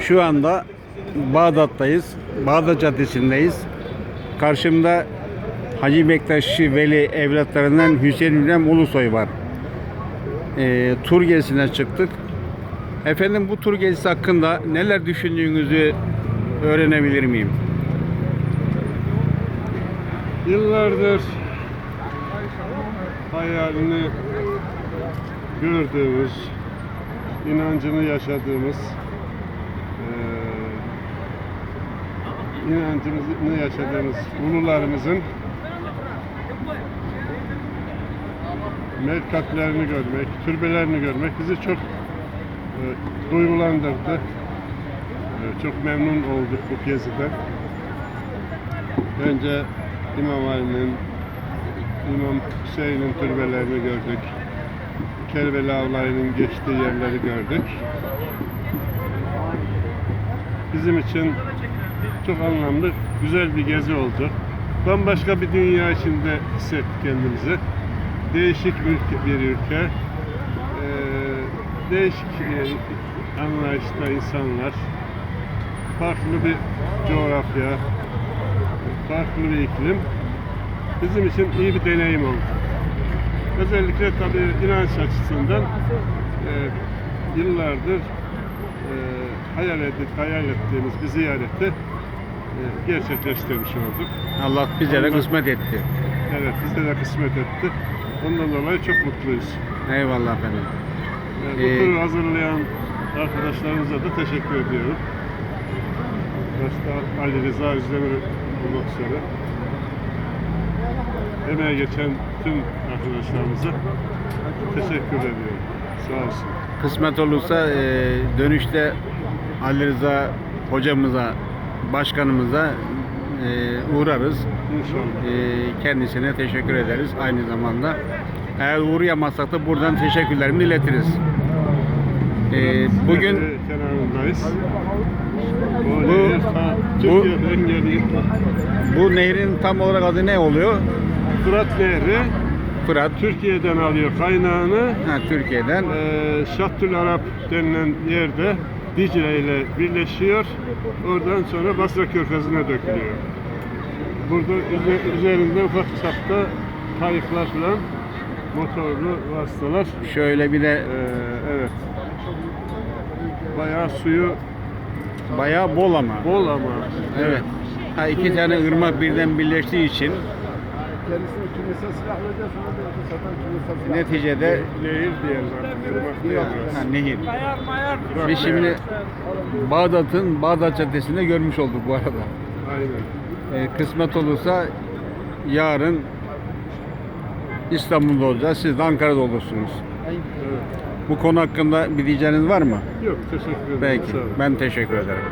Şu anda Bağdat'tayız. Bağdat Caddesi'ndeyiz. Karşımda Hacı Bektaşçı Veli evlatlarından Hüseyin İbrahim Ulusoy var. Ee, tur gezisine çıktık. Efendim bu tur gezisi hakkında neler düşündüğünüzü öğrenebilir miyim? Yıllardır hayalini gördüğümüz, inancını yaşadığımız, eee inancını yaşadığımız ulularımızın merkatlerini görmek, türbelerini görmek bizi çok eee, duygulandırdı. Eee, çok memnun olduk bu geziden. Önce İmam Ali'nin, İmam Hüseyin'in türbelerini gördük. Kerbela olayının geçtiği yerleri gördük. Bizim için çok anlamlı, güzel bir gezi oldu. Bambaşka bir dünya içinde hissettik kendimizi. Değişik ülke, bir ülke. Ee, değişik e, anlayışta insanlar. Farklı bir coğrafya, farklı bir iklim bizim için iyi bir deneyim oldu. Özellikle tabii inanç açısından e, yıllardır e, hayal, edip, hayal ettiğimiz bir ziyareti e, gerçekleştirmiş olduk. Allah bize de kısmet etti. Evet bize de kısmet etti. Ondan dolayı çok mutluyuz. Eyvallah efendim. E, bu Ee, turu hazırlayan arkadaşlarımıza da teşekkür ediyorum. Başta Ali Rıza Özdemir olmak üzere. Emeğe geçen tüm arkadaşlarımıza teşekkür ediyorum. Sağ olsun. Kısmet olursa e, dönüşte Ali Rıza hocamıza, başkanımıza e, uğrarız. İnşallah. E, kendisine teşekkür ederiz aynı zamanda. Eğer uğrayamazsak da buradan teşekkürlerimi iletiriz. E, bugün kenarındayız. Bu, Bu- bu- bu nehrin tam olarak adı ne oluyor? Fırat Nehri Fırat. Türkiye'den alıyor kaynağını. Ha, Türkiye'den. Ee, Şattül Arap denilen yerde Dicle ile birleşiyor. Oradan sonra Basra Körfezi'ne dökülüyor. Burada üze- üzerinde ufak çapta kayıklar falan motorlu vasıtalar. Şöyle bir de Ee, evet. Bayağı suyu bayağı bol ama. bol ama. Evet. Ha, iki tane ırmak birden birleştiği için Kendisine kimyasal silah vereceğiz sonra da satan kimyasal silah. neticede Nehir değil ha, nehir. Bırak Biz şimdi Bağdat'ın Bağdat Caddesi'nde görmüş olduk bu arada. Aynen. Ee, kısmet olursa yarın İstanbul'da olacağız. Siz de Ankara'da olursunuz. Evet. Bu konu hakkında bir diyeceğiniz var mı? Yok teşekkür ederim. Peki. Ben teşekkür ederim.